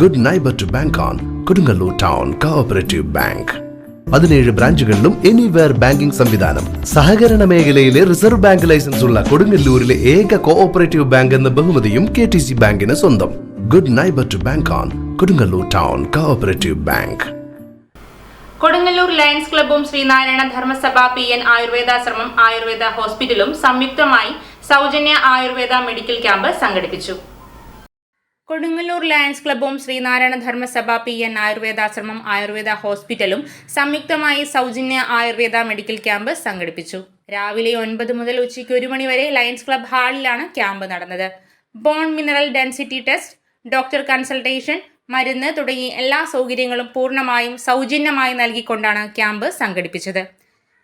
Good neighbour to bank on Kodungallur town cooperative bank പതിനേഴ് ബ്രാഞ്ചുകളിലും anywhere banking സംവിധാനം. സഹകരണ മേഖലയിലെ റിസർവ് ബാങ്ക് ലൈസൻസ് ഉള്ള കൊടുങ്ങല്ലൂരിലെ ഏക കോഓപ്പറേറ്റീവ് ബാങ്ക് എന്ന ബഹുമതിയും കെ ടി സി ബാങ്കിന് സ്വന്തം. Good neighbour to bank on Kodungallur town cooperative bank Kodungallur lions ക്ലബ്ബും Sreenarayana Dharmasabha P N ആയുർവേദാശ്രമം Ayurveda ഹോസ്പിറ്റലും സംയുക്തമായി സൗജന്യ ആയുർവേദ മെഡിക്കൽ ക്യാമ്പ് സംഘടിപ്പിച്ചു. കൊടുങ്ങല്ലൂർ ലയൺസ് ക്ലബ്ബും ശ്രീനാരായണ ധർമ്മസഭ പി എൻ ആയുർവേദാശ്രമം ആയുർവേദ ഹോസ്പിറ്റലും സംയുക്തമായി സൗജന്യ ആയുർവേദ മെഡിക്കൽ ക്യാമ്പ് സംഘടിപ്പിച്ചു. രാവിലെ ഒൻപത് മുതൽ ഉച്ചയ്ക്ക് ഒരു മണി വരെ ലയൺസ് ക്ലബ്ബ് ഹാളിലാണ് ക്യാമ്പ് നടന്നത്. Bone mineral density test doctor consultation മരുന്ന് തുടങ്ങി എല്ലാ സൗകര്യങ്ങളും പൂർണമായും സൗജന്യമായി നൽകിക്കൊണ്ടാണ് ക്യാമ്പ് സംഘടിപ്പിച്ചത്.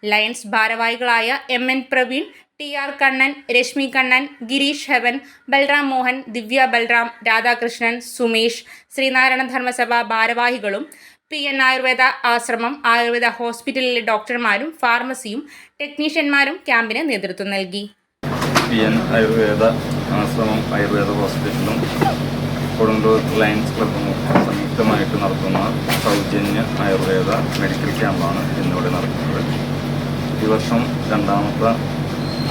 ലയൺസ് ഭാരവാഹികളായ M N Praveen T R Kannan Rashmi Kannan Girish Heaven Balram Mohan Divya Balram Radhakrishnan Sumesh Sreenarayana Dharmasabha ഭാരവാഹികളും പി എൻ ആയുർവേദ ആശ്രമം ആയുർവേദ ഹോസ്പിറ്റലിലെ ഡോക്ടർമാരും ഫാർമസിയും ടെക്നീഷ്യന്മാരും ക്യാമ്പിന് നേതൃത്വം നൽകി. പി എൻ ആയുർവേദ ആശ്രമം ആയുർവേദ ഹോസ്പിറ്റലും കൊടുങ്ങല്ലൂർ ലയൻസ് ക്ലബും സംയുക്തമായിട്ട് നടത്തുന്ന സൗജന്യ ആയുർവേദ മെഡിക്കൽ ക്യാമ്പാണ് ഇന്നിവിടെ നടക്കുന്നത്. ഈ വർഷം രണ്ടാമത്തെ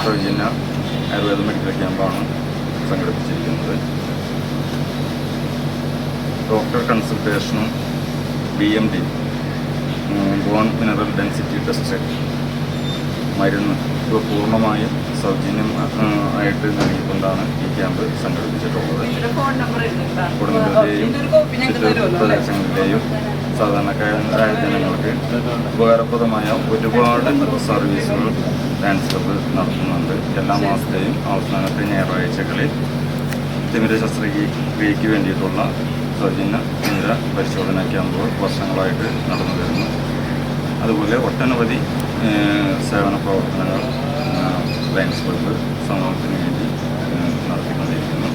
സൗജന്യ ആയുർവേദ മെഡിക്കൽ ക്യാമ്പാണ് സംഘടിപ്പിച്ചിരിക്കുന്നത്. Doctor കൺസൾട്ടേഷനും B M D bone mineral density test മരുന്ന്. ഇവ പൂർണമായും സൗജന്യം ആയിട്ട് നൽകിക്കൊണ്ടാണ് ഈ ക്യാമ്പ് സംഘടിപ്പിച്ചിട്ടുള്ളത്. പ്രദേശങ്ങളിലെയും സാധാരണക്കാരായ ജനങ്ങൾക്ക് ഉപകാരപ്രദമായ ഒരുപാട് സർവീസുകൾ ഡാൻസ് ക്ലബ്ബ് നടത്തുന്നുണ്ട്. എല്ലാ മാസത്തെയും അവസാനത്തെ ഞായറാഴ്ചകളിൽ തിമിര ശസ്ത്രക്രിയയ്ക്ക് വേണ്ടിയിട്ടുള്ള സൗജന്യ തിമിര പരിശോധന ക്യാമ്പുകൾ വർഷങ്ങളായിട്ട് നടന്നു വരുന്നു. അതുപോലെ ഒട്ടനവധി സേവന പ്രവർത്തനങ്ങൾ ഏഹ്, ലയൺസ് ക്ലബ്ബ് സമൂഹത്തിന് വേണ്ടി നടത്തിക്കൊണ്ടിരിക്കുന്നു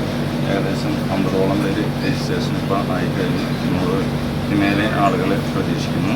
ഏകദേശം അമ്പതോളം പേര് രജിസ്ട്രേഷൻ ഇപ്പോൾ ആയിക്കഴിഞ്ഞു നൂറ് മേലെ ആളുകൾ പ്രതീക്ഷിക്കുന്നു